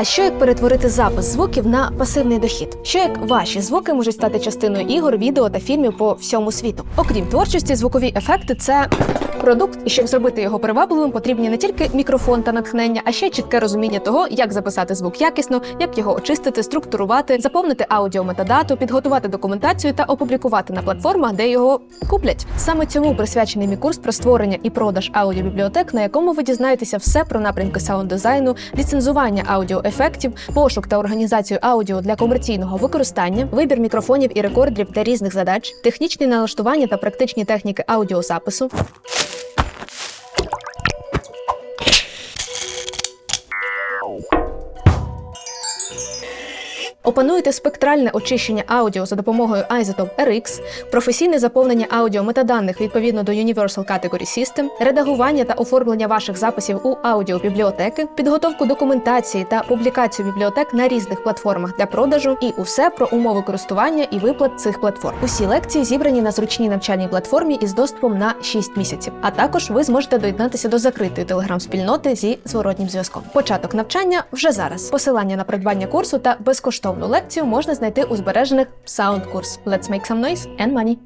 А що як перетворити запис звуків на пасивний дохід? Що як ваші звуки можуть стати частиною ігор, відео та фільмів по всьому світу? Окрім творчості, звукові ефекти це продукт, і щоб зробити його привабливим, потрібні не тільки мікрофон та натхнення, а ще чітке розуміння того, як записати звук якісно, як його очистити, структурувати, заповнити аудіометадату, підготувати документацію та опублікувати на платформах, де його куплять. Саме цьому присвячений мій курс про створення і продаж аудіобібліотек, на якому ви дізнаєтеся все про напрямки саунд-дизайну, ліцензування аудіоефектів, пошук та організацію аудіо для комерційного використання, вибір мікрофонів і рекордерів для різних задач, технічні налаштування та практичні техніки аудіозапису. Опануйте спектральне очищення аудіо за допомогою Isotope RX, професійне заповнення аудіо метаданих відповідно до Universal Category System, редагування та оформлення ваших записів у аудіобібліотеки, підготовку документації та публікацію бібліотек на різних платформах для продажу і усе про умови користування і виплат цих платформ. Усі лекції зібрані на зручній навчальній платформі із доступом на 6 місяців. А також ви зможете доєднатися до закритої телеграм-спільноти зі зворотнім зв'язком. Початок навчання вже зараз. Посилання на придбання курсу та безкоштовну лекцію можна знайти у збережених Sound курс. Let's make some noise and money!